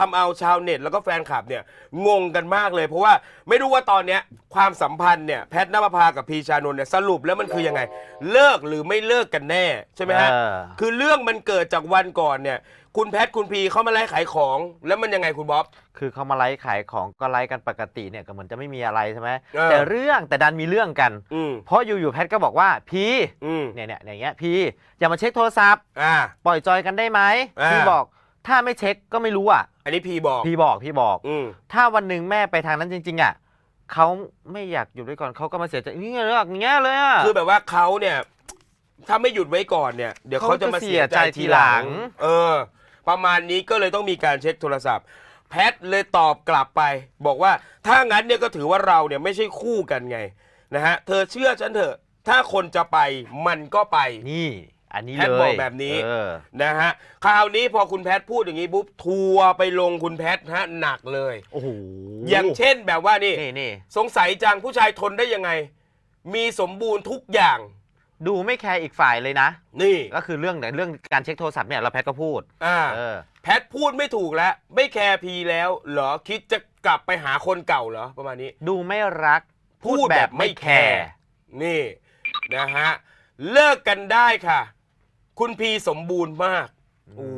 ทำเอาชาวเน็ตแล้วก็แฟนคลับเนี่ยงงกันมากเลย เพราะว่าไม่รู้ว่าตอนเนี้ยความสัมพันธ์เนี่ยแพทนภพากับพีชานนท์เนี่ยสรุปแล้วมันคือยังไง เลิกหรือไม่เลิกกันแน่ใช่ไหมฮะ เออ คือเรื่องมันเกิดจากวันก่อนเนี่ย คุณแพทคุณพีเขามาไล่ขายของ แล้วมันยังไงคุณบ๊อบ คือเขามาไลฟ์ขายของก็ไลฟ์กันปกติเนี่ยก็เหมือนจะไม่มีอะไรใช่ไหมเออ แต่เรื่องแต่ดันมีเรื่องกัน อืมเพราะอยู่ๆแพทก็บอกว่าพีอืมเนี่ยเนี่ยอย่างเงี้ยพีอย่ามาเช็คโทรศัพท์ อ่า ปล่อยจอยกันได้ไหมอ่า พีบอกถ้าไม่เช็คก็ไม่รู้อะอั นนี้พีบอก พีบอกพี่บอก อืมถ้าวันหนึ่งแม่ไปทางนั้นจริง ๆ อะเขาไม่อยากอยู่ด้วยก่อนเขาก็มาเสียใจนี่เรื่องอย่างเงี้ยเลยอะคือแบบว่าเขาเนี่ย ถ้าไม่หยุดไว้ก่อนเนี่ย เดี๋ยวเขาจะมาเสียใจทีหลัง เออ ประมาณนี้ก็เลยต้องมีการเช็คโทรศัพท์ แพทเลยตอบกลับไป บอกว่าถ้างั้นเนี่ยก็ถือว่าเราเนี่ยไม่ใช่คู่กันไงนะฮะ เธอเชื่อฉันเถอะ ถ้าคนจะไปมันก็ไป นี่ อันนี้แพเลทยบอกแบบนี้ เออ นะฮะคราวนี้พอคุณแพทพูดอย่างนี้ปุ๊บทัวร์ไปลงคุณแพทฮะหนักเลย โอ้โหอย่างเช่นแบบว่านี่ นี่นี่สงสัยจังผู้ชายทนได้ยังไง มีสมบูรณ์ทุกอย่าง ดูไม่แคร์อีกฝ่ายเลยนะ นี่ก็คือเรื่องเรื่องการเช็คโทรศัพท์เนี่ยเราแพทก็พูด อ่าเออ แพทพูดไม่ถูกแล้ว ไม่แคร์พีแล้ว เหรอคิดจะกลับไปหาคนเก่าเหรอประมาณนี้ ดูไม่รักพูดแบบไม่แคร์ นี่นะฮะ เลิกกันได้ค่ะ คุณพีสมบูรณ์มาก โอ้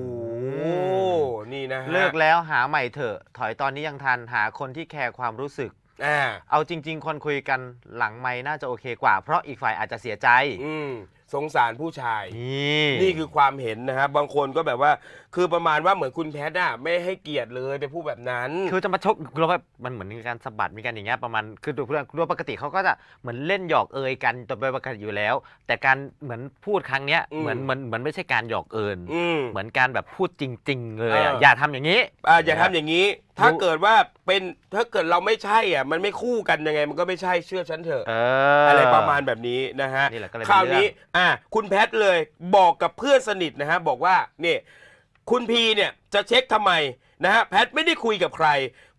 นี่นะฮะเลิกแล้วหาใหม่เถอะ ถอยตอนนี้ยังทันหาคนที่แคร์ความรู้สึก อ่าเอาจริง ๆ คนคุยกันหลังไม่น่าจะโอเคกว่า เพราะอีกฝ่ายอาจจะเสียใจ อืม สงสารผู้ชายนี่นี่คือความเห็นนะครับบางคนก็แบบว่า คือประมาณว่าเหมือนคุณแพทย์อะไม่ให้เกียรติเลยไปพูดแบบนั้น คือจะมาชกเราแบบมันเหมือนมีการสะบัดมีการอย่างเงี้ยประมาณคือโดยโดยปกติเขาก็จะเหมือนเล่นหยอกเอยกันโดยปกติอยู่แล้ว แต่การเหมือนพูดครั้งเนี้ยอืม เหมือนเหมือนเหมือนไม่ใช่การหยอกเอิญอืม เหมือนการแบบพูดจริง ๆ เลยเออะอออย่าทำอย่างนี้ อ่าอย่าทำอย่างนี้ ถ้ารู้เกิดว่าเป็นถ้าเกิดเราไม่ใช่อะมันไม่คู่กันยังไง มันก็ไม่ใช่เชื่อฉันเถอะ เอออะอะไรประมาณแบบนี้นะฮะนี่แหละก็เลยคราวเป็นเรื่องนี้อ่าคุณแพทย์เลยบอกกับเพื่อนสนิทนะฮะบอกว่านี่คุณพีเนี่ยจะเช็คทำไมนะฮะแพทย์ไม่ได้คุยกับใคร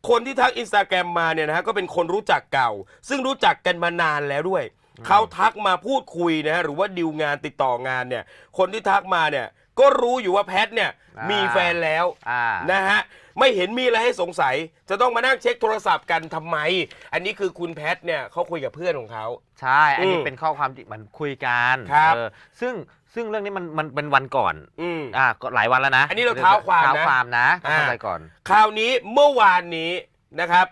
คนที่ทักอินสตาแกรมมาเนี่ยนะฮะก็เป็นคนรู้จักเก่า ซึ่งรู้จักกันมานานแล้วด้วย เขาทักมาพูดคุยนะฮะหรือว่าดิวงานติดต่องานเนี่ยคนที่ทักมาเนี่ยก็รู้อยู่ว่าแพทย์เนี่ยอ่ามีมีแฟนแล้วอ่า นะฮะ ไม่เห็นมีอะไรให้สงสัย จะต้องมานั่งเช็คโทรศัพท์กันทำไม อันนี้คือคุณแพทย์เนี่ยเขาคุยกับเพื่อนของเขา ใช่ อันนี้อืมเป็นข้อความที่มันคุยกันครับ เออซึ่งซึ่งเรื่องนี้มันมันเป็นวันก่อน อืม อ่าก็หลายวันแล้วนะอันนี้เราเท้าความนะเท้าความนะต้องอ่า เข้าใจก่อน คราวนี้เมื่อวานนี้นะครับ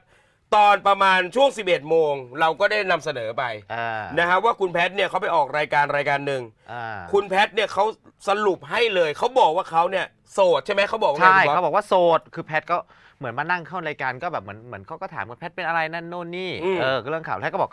ตอนประมาณช่วง 11 โมง เราก็ได้นำเสนอไปอ่านะฮะว่าคุณแพทย์เนี่ยเขาไปออกรายการรายการหนึ่ง อ่า คุณแพทย์เนี่ยเขาสรุปให้เลย เขาบอกว่าเขาเนี่ย โสดใช่ไหมเขาบอกว่าไงใช่คุณบ๊อบเขาบอกว่าโสดคือแพทก็เหมือนมานั่งเข้ารายการก็แบบเหมือนเหมือนเขาก็ถามว่าแพทเป็นอะไรนั่นโน่นนี่อืมเออก็เรื่องข่าวแพทก็บอก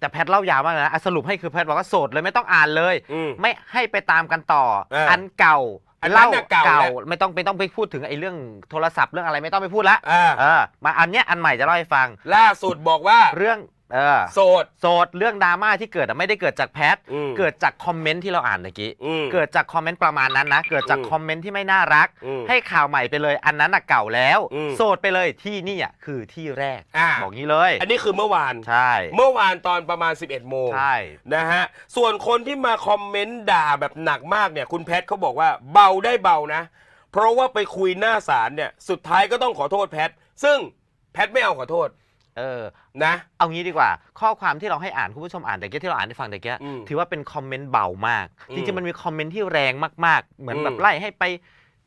แต่แพทเล่ายาวมากเลยนะอะสรุปให้คือแพทบอกว่าโสดเลยไม่ต้องอ่านเลย อืม ไม่ให้ไปตามกันต่อเอออัอันเก่าอันนั้นเล่าน่ะเก่าแหละไม่ต้องไม่ต้องไปพูดถึงไอ้เรื่องโทรศัพท์เรื่องอะไรไม่ต้องไปพูดละอ่าเออมาอันเนี้ยอันใหม่จะเล่าให้ฟัง ล่าสุดบอกว่า เรื่อง เออ โสด โสดเรื่องดราม่าที่เกิดอะไม่ได้เกิดจากแพทอืม เกิดจากคอมเมนต์ที่เราอ่านเมื่อกี้ อืม เกิดจากคอมเมนต์ประมาณนั้นนะ เกิดจากอืมคอมเมนต์ที่ไม่น่ารัก อืมให้ข่าวใหม่ไปเลย อันนั้นน่ะเก่าแล้ว อืมโสดไปเลยที่นี่อะคือที่แรก อ่า บอกงี้เลย อันนี้คือเมื่อวาน ใช่ เมื่อวานตอนประมาณ 11 โมง ใช่ นะฮะ ส่วนคนที่มาคอมเมนต์ด่าแบบหนักมากเนี่ย คุณแพทเขาบอกว่าเบาได้เบานะ เพราะว่าไปคุยหน้าศาลเนี่ย สุดท้ายก็ต้องขอโทษแพท ซึ่งแพทไม่เอาขอโทษ เออ นะ เอางี้ดีกว่า ข้อความที่เราให้อ่านคุณผู้ชมอ่านแต่กี้ที่เราอ่านให้ฟังแต่กี้อืมถือว่าเป็นคอมเมนต์เบามาก อืมจริงๆมันมีคอมเมนต์ที่แรงมากๆ เหมือนอืมแบบไล่ให้ไป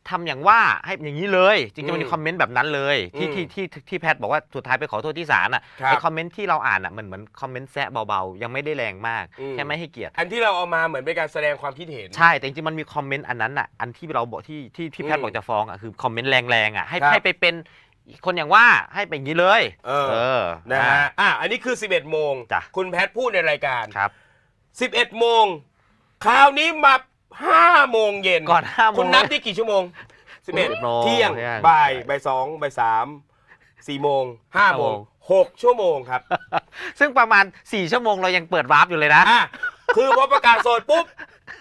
ทำอย่างว่าให้อย่างนี้เลย จริงๆมันมีอืมคอมเมนต์แบบนั้นเลย ที่อืมที่ที่ที่แพทบอกว่าสุดท้ายไปขอโทษที่ศาลอะครับไอคอมเมนต์ที่เราอ่านอะมันเหมือนคอมเมนต์แซะเบาๆยังไม่ได้แรงมากอืม แค่ไม่ให้เกียรติ อันที่เราเอามาเหมือนเป็นการแสดงความคิดเห็น ใช่ แต่จริงๆมันมีคอมเมนต์อันนั้นอะอันที่เราบอกที่ที่ที่แพทอืมบอกจะฟ้องอะคือคอมเมนต์แรงๆอะให้ครับให้ไปเป็น คนอย่างว่าให้เป็นอย่างนี้เลยเออเออ นะฮะ อะ อันนี้คือ 11 โมง จ้ะ คุณแพทพูดในรายการ ครับ 11 โมง คราวนี้มา 5 โมงเย็นก่อนห้าโมงคุณนับที่กี่ชั่วโมง 11 โมงเที่ยง เที่ยงบ่าย บ่ายสองบ่ายสามสี่โมงห้าโมง โมง หกชั่วโมงครับ ซึ่งประมาณ 4 ชั่วโมงเรายังเปิดวาร์ปอยู่เลยนะ อะ คือพอประกาศโสดปุ๊บ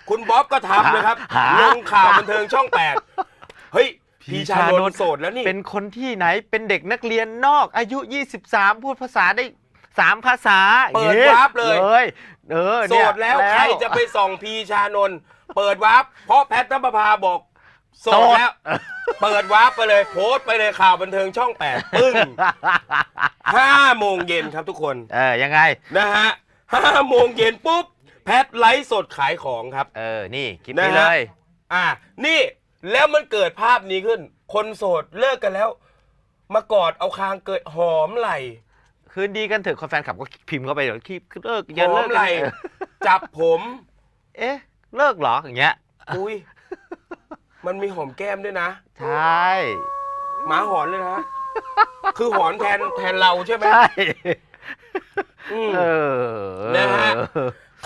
คุณบ๊อบก็ทำนะครับ หาลงข่าวบันเทิงช่องแปดเฮ้ย พี่พี่ชาชานนนนท์ท์โสดแล้วนี่ เป็นคนที่ไหนเป็นเด็กนักเรียนนอก อายุ 23 พูดภาษาได้3ภาษาเปิดอย่างงี้วาร์ปเลย เออโสเนี่ยดแล้วใครจะไปส่องพีชานนท์เปิดวาร์ปเพราะแพทย์นภพาบอกโสดแล้วเปิดวาร์ปไปเลยโพสต์ไปเลยข่าวบันเทิงช่องแปดปึ้งห้าโมงเย็นครับทุกคน เออยังไงนะฮะห้าโมงเย็นปุ๊บ แพทไลฟ์สดขายของครับ เออ นี่คลิปนะนี้ฮะเลย อ่านี่ แล้วมันเกิดภาพนี้ขึ้น คนโสดเลิกกันแล้ว มากอดเอาคางเกิดหอมไหลคืนดีกันเถอะคนแฟนคลับก็พิมพ์เข้าไปเดี๋ยวคลิปเลิกหอย่าอเลิมกไหลกันจับผม เอ๊ะ เลิกเหรออย่างเงี้ย อุ้ยมันมีหอมแก้มด้วยนะ ใช่ หมาหอนเลยนะ คือหอนแทนแทนเราใช่ไหมใช่ อืม เออนะฮะ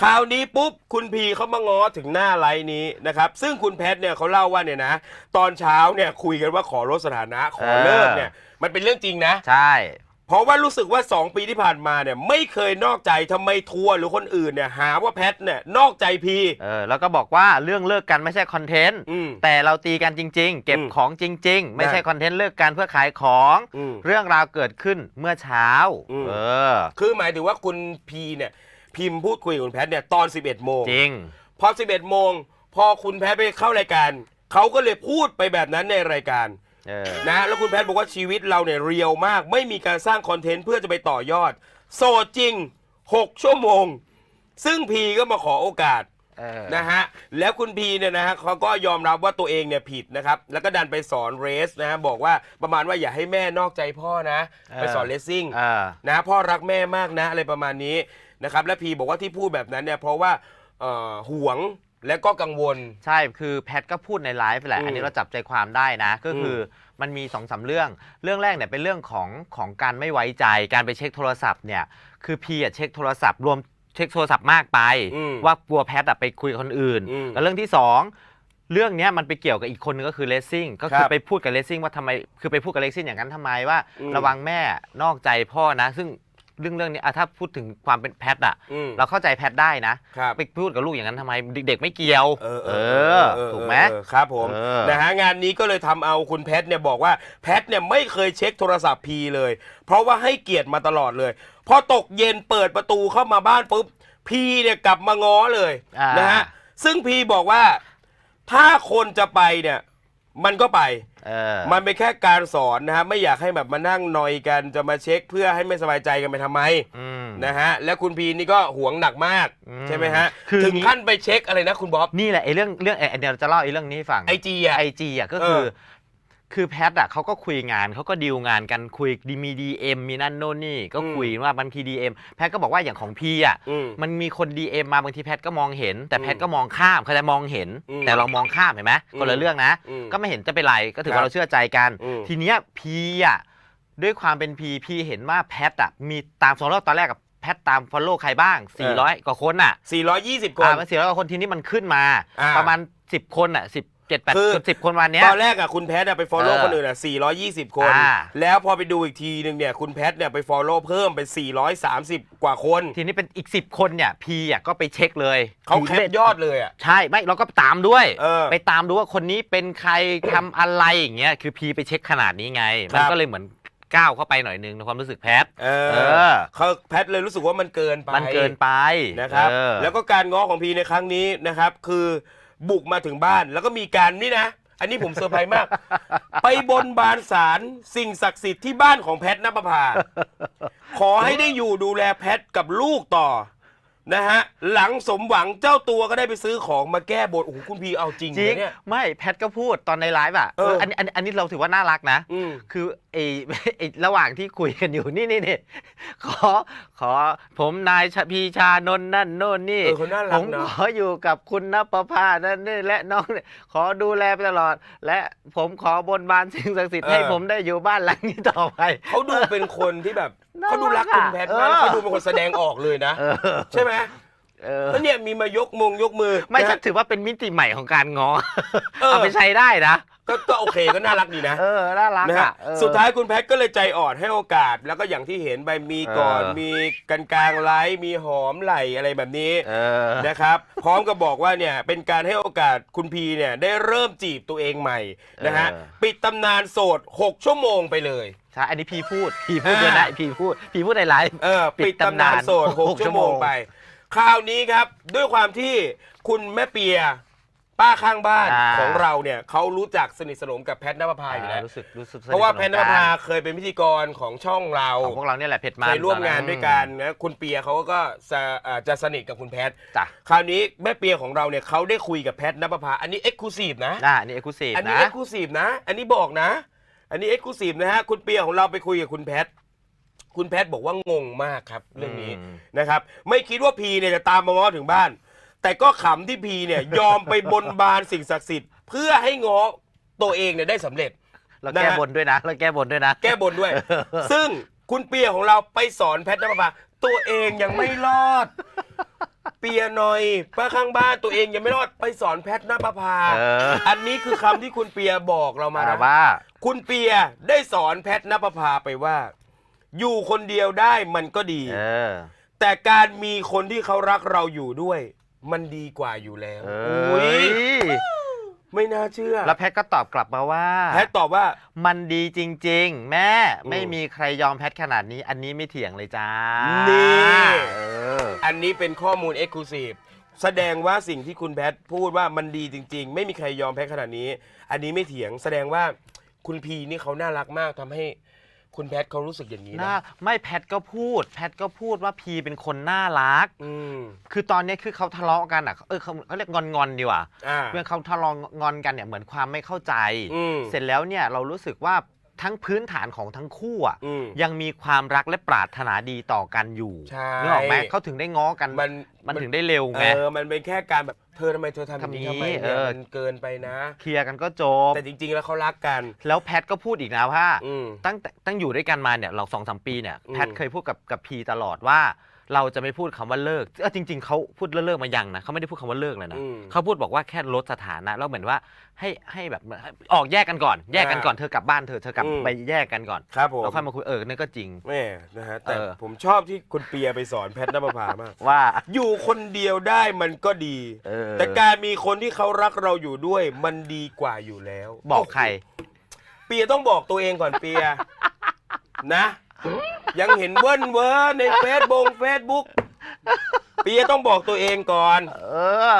คราวนี้ปุ๊บคุณพีเขามาง้อถึงหน้าไลน์นี้นะครับ ซึ่งคุณแพทเนี่ยเขาเล่าว่าเนี่ยนะ ตอนเช้าเนี่ยคุยกันว่าขอลดสถานะขอเลิกเนี่ย มันเป็นเรื่องจริงนะ ใช่ เพราะว่ารู้สึกว่า 2 ปีที่ผ่านมาเนี่ยไม่เคยนอกใจทำไมทัวร์หรือคนอื่นเนี่ยหาว่าแพทเนี่ยนอกใจพีเออแล้วก็บอกว่าเรื่องเลิกกันไม่ใช่คอนเทนต์อืมแต่เราตีกันจริง ๆ เก็บอืมของจริง ๆ ไม่ใช่ได้คอนเทนต์เลิกกันเพื่อขายของอืมเรื่องราวเกิดขึ้นเมื่อเช้าอืมเออคือหมายถึงว่าคุณพีเนี่ย พิมพ์พูดคุยกับคุณแพทเนี่ยตอน 11 โมงจริง พอ 11 โมง พอคุณแพทไปเข้ารายการ เขาก็เลยพูดไปแบบนั้นในรายการเออ นะแล้วคุณแพทย์บอกว่าชีวิตเราเนี่ยเรียวมาก ไม่มีการสร้างคอนเทนต์เพื่อจะไปต่อยอด โสดจริง 6 ชั่วโมง ซึ่งพีก็มาขอโอกาส เออ นะฮะแล้วคุณพีเนี่ยนะฮะเขาก็ยอมรับว่าตัวเองเนี่ยผิดนะครับแล้วก็ดันไปสอนเรสนะฮะบอกว่าประมาณว่าอย่าให้แม่นอกใจพ่อนะไปสอนเลสซิ่งเออ นะพ่อรักแม่มากนะอะไรประมาณนี้ นะครับและพีบอกว่าที่พูดแบบนั้นเนี่ยเพราะว่าเอ่อห่วงและก็กังวล ใช่ คือแพทก็พูดในไลฟ์แหละ อืมอันนี้เราจับใจความได้นะ ก็คือมมันมีสองสามเรื่อง เรื่องแรกเนี่ยเป็นเรื่องของของการไม่ไว้ใจ การไปเช็คโทรศัพท์เนี่ย คือพีอะเช็คโทรศัพท์รวมเช็คโทรศัพท์มากไป อืมว่ากลัวแพทอะไปคุยกับคนอื่น อืมแล้วเรื่องที่สองเรื่องเนี้ยมันไปเกี่ยวกับอีกคนนึงก็คือเลสซิ่ง ก็คืคอรับไปพูดกับเลสซิ่งว่าทำไม คือไปพูดกับเลสซิ่งอย่างนั้นทำไมว่า อืม ระวังแม่นอกใจพ่อนะ ซึ่ง เรื่องเรื่องนี้อะถ้าพูดถึงความเป็นแพทอะอืม เราเข้าใจแพทได้นะครับ ไปพูดกับลูกอย่างนั้นทำไมเด็กๆไม่เกี่ยวเออเอเออเออ ถูกไหม เออครับผมเออ นะฮะงานนี้ก็เลยทำเอาคุณแพทเนี่ยบอกว่าแพทเนี่ยไม่เคยเช็คโทรศัพท์พีเลย เพราะว่าให้เกียรติมาตลอดเลย พอตกเย็นเปิดประตูเข้ามาบ้านปุ๊บพีเนี่ยกลับมาง้อเลยอ่าน นะฮะซึ่งพีบอกว่า ถ้าคนจะไปเนี่ย มันก็ไป เออ มันเป็นแค่การสอนนะฮะไม่อยากให้แบบมานั่งนอยกันจะมาเช็คเพื่อให้ไม่สบายใจกันไปทำไมอืม นะฮะและคุณพีนี่ก็หวงหนักมากอืมใช่ไหมฮะคือถึงขั้นไปเช็คอะไรนะคุณบ๊อบนี่แหละไอ้เรื่องเรื่องไอ้เดี๋ยวเราจะเล่าไอ้เรื่องนี้ให้ฟังไอจีอะ ไอจีอะก็คือเออ คือแพทอะเขาก็คุยงานเขาก็ดีลงานกันคุยดีมีดีเอ็มมีนั่นโน่นนี่ก็คุยว่าบางทีดีเอ็มแพทก็บอกว่าอย่างของพี่อะอืม มันมีคนดีเอ็มมาบางทีแพทก็มองเห็น แต่อืมแพทก็มองข้ามเขาจะมองเห็น อืมแต่เรามองข้ามเห็นไหมอืมคนละเรื่องนะ อืมก็ไม่เห็นจะเป็นไรก็ถือครัว่าบเราเชื่อใจกัน อืม ทีเนี้ยพีอะด้วยความเป็นพีพีเห็นว่าแพทอะมีตามโซโล่ตอนแรกกับแพทตามฟอลโล่ใครบ้าง 400 กว่าคนอะ420 คน อ่ามันเสียแล้วกับคนทีนี้มันขึ้นมา อ่าประมาณ 10 คนอะสิบ เจ็ดแปดคือ สิบคนวันเนี้ย ตอนแรกอะคุณแพทย์อะไปฟอลโล่เออคนอื่นอะ420 คน อ่า แล้วพอไปดูอีกทีนึงเนี่ยคุณแพทย์เนี่ยไปฟอลโล่เพิ่มเป็น 430 กว่าคน ทีนี้เป็นอีก10คนเนี่ยพีอะก็ไปเช็คเลยเขาแคปยอดเลยอะใช่ไม่เราก็ตามด้วย เออไปตามดูว่าคนนี้เป็นใครทำอะไรอย่างเงี้ยคือพีไปเช็คขนาดนี้ไงครับมันก็เลยเหมือนก้าวเข้าไปหน่อยนึงในความรู้สึกแพท เอเอออ เขาแพทย์เลยรู้สึกว่ามันเกินไปมันเกินไปนะครับ เออ แล้วก็การง้อของพีในครั้งนี้นะครับ คือ บุกมาถึงบ้านแล้วก็มีการนี่นะ อันนี้ผมเซอร์ไพรส์มาก ไปบนบานศาลสิ่งศักดิ์สิทธิ์ที่บ้านของแพทย์นภพา ขอให้ได้อยู่ดูแลแพทย์กับลูกต่อ นะฮะหลังสมหวังเจ้าตัวก็ได้ไปซื้อของมาแก้บนโอ้โหคุณพีเอาจริงจริเลงยเนี่ย ไม่แพทก็พูดตอนในไลฟ์อะเออ เอออันนี้อันนี้อันนี้เราถือว่าน่ารักนะ อืม คือไอ้ ไอ้ระหว่างที่คุยกันอยู่นี่นี่นี่ขอขอผมนายชพีชานนท์นั่นโน่นนี่ เออเขาน่ารักผมเนอะขออยู่กับคุณนภพานั่นนี่และน้องเนี่ยขอดูแลไปตลอด และผมขอบนบานสิ่งศักดิ์สิทธิ์ให้ผมได้อยู่บ้านหลังนี้ต่อไป เขาดูเป็นคนที่แบบน่ารัก เขาดูรักคุณแพทย์มากเออแล้วเขาดูเป็นคนแสดงออกเลยนะ เออใช่ไหมเออแล้วเนี่ยมีมายกมงยกมือไม่นะฉัฮะนถือว่าเป็นมิติใหม่ของการง้อเออ เอาไปใช้ได้นะ ก็ก็โอเคก็น่ารักดีนะ เออน่ารักนะฮะอะเออ สุดท้ายคุณแพทย์ก็เลยใจอ่อนให้โอกาส แล้วก็อย่างที่เห็นไปมีก่อนเออ มีกันกลางไลฟ์มีหอมไหลอะไรแบบนี้เออ นะครับพร้อมกับบอกว่าเนี่ยเป็นการให้โอกาสคุณพีเนี่ยได้เริ่มจีบตัวเองใหม่นะฮะเออ ปิดตำนานโสด 6 ชั่วโมงไปเลย ใช่อันนี้พี่พูดพี่พูดด้วยนะพี่พูดพี่พูดในไลฟ์ เออปิปิดดตำนานโสดตำนาน6ชั่วโมงชั่วโมงไป คราวนี้ครับด้วยความที่คุณแม่เปีย ป้าข้างบ้านอ่า ของเราเนี่ยเขารู้จักสนิทสนมกับแพทนภพาอยู่แล้วรู้สึกรู้สึกสนิทเพราะว่าสนมแพทนภพาเคยเป็นพิธีกรของช่องเรา ของพวกเราเนี่ยแหละเผ็ดมันเคยร่วมงานตอด้วยกันนะคุณเปียเขาก็จะเอ่อจะสนิทกับคุณแพทจ้ะคราวนี้แม่เปียของเราเนี่ยเขาได้คุยกับแพทนภพาอันนี้เอ็กซ์คลูซีฟนะ อ่าอันนี่เอ็กซ์คลูซีฟอันนี้นะ เอ็กซ์คลูซีฟนะ อันนี้บอกนะ อันนี้เอ็กซ์คลูซีฟนะฮะ คุณเปียของเราไปคุยกับคุณแพท คุณแพทบอกว่างงมากครับ เรื่องนี้อืม นะครับ ไม่คิดว่าพีเนี่ยจะตามมาง้อถึงบ้าน แต่ก็ขำที่พีเนี่ย ยอมไปบนบานสิ่งศักดิ์สิทธิ์เพื่อให้ง้อตัวเองเนี่ยได้สำเร็จเรานะแก้ฮะบนด้วยนะเราแก้บนด้วยนะ แก้บนด้วย ซึ่งคุณเปียของเราไปสอนแพทย์นภพาตัวเองยังไม่รอด เปียหน่อยป้าข้างบ้านตัวเองยังไม่รอดไปสอนแพทย์นภพาเอออั นนี้คือคำที่คุณเปียบอกเรามามานะว่าคุณเปียได้สอนแพทย์นภพาไปว่า อยู่คนเดียวได้มันก็ดี เออแต่การมีคนที่เขารักเราอยู่ด้วย มันดีกว่าอยู่แล้วเออุ้้ยยไม่น่าเชื่อแล้วแพทก็ตอบกลับมาว่าแพทย์ตอบว่า มันดีจริง ๆ แม่อืมไม่มีใครยอมแพทขนาดนี้ อันนี้ไม่เถียงเลยจ้านี่เอออันนี้เป็นข้อมูล e x c l u s i v e แสดงว่าสิ่งที่คุณแพทย์พูดว่ามันดีจริง ๆ ไม่มีใครยอมแพทขนาดนี้ อันนี้ไม่เถียงแสดงว่าคุณพีนี่เขาน่ารักมากทำให้ คุณแพทย์เขารู้สึกอย่างนี้น่านะไม่แพทก็พูด แพทก็พูดว่าพีเป็นคนน่ารัก อืมคือตอนนี้คือเขาทะเลาะกันอะเออเขาเขาเรียกงอนงอนๆดีกว่าอ่าเมื่อเขาทะเลาะงอนกันเนี่ยเหมือนความไม่เข้าใจ อืมเสร็จแล้วเนี่ยเรารู้สึกว่าทั้งพื้นฐานของทั้งคู่อะอืม ยังมีความรักและปรารถนาดีต่อกันอยู่ใช่ นึกออกไหมเขาถึงได้ง้อกันมันมันถึงได้เร็วเอไงอมันเป็นแค่การแบบ เธอทำไมเธอทำอย่างนี้ทำทำนี้ไมเนี่ยเออ มันเกินไปนะ เคลียร์กันก็จบ แต่จริง ๆ แล้วเขารักกัน แล้วแพทก็พูดอีกนะว่า อืม ตั้งแต่ตั้งอยู่ด้วยกันมาเนี่ยเราสองสามปีเนี่ยอืม แพทเคยพูดกับกับพีตลอดว่า เราจะไม่พูดคำว่าเลิกเออจริง ๆเขาพูดเลิกมายังนะเขาไม่ได้พูดคำว่าเลิกเลยนะอืมเขาพูดบอกว่าแค่ลดสถานะแล้วเหมือนว่าให้ให้แบบให้ออกแยกกันก่อน แยกกันก่อนเธอกลับบ้านเธอเธอกลับอืม ไปแยกกันก่อนครับผมแล้วค่อยมาคุยเออนั่นก็จริง แม่นะฮะแต่เออ ผมชอบที่คุณเปียไปสอนแพทย์นภพามาก ว่า อยู่คนเดียวได้มันก็ดี เออ แต่การมีคนที่เขารักเราอยู่ด้วย มันดีกว่าอยู่แล้วบอกใคร เปียต้องบอกตัวเองก่อนเปีย นะ ยังเห็นเวิ้นเวอร์ในเฟซบงเฟซบุ๊กเปียต้องบอกตัวเองก่อน เออ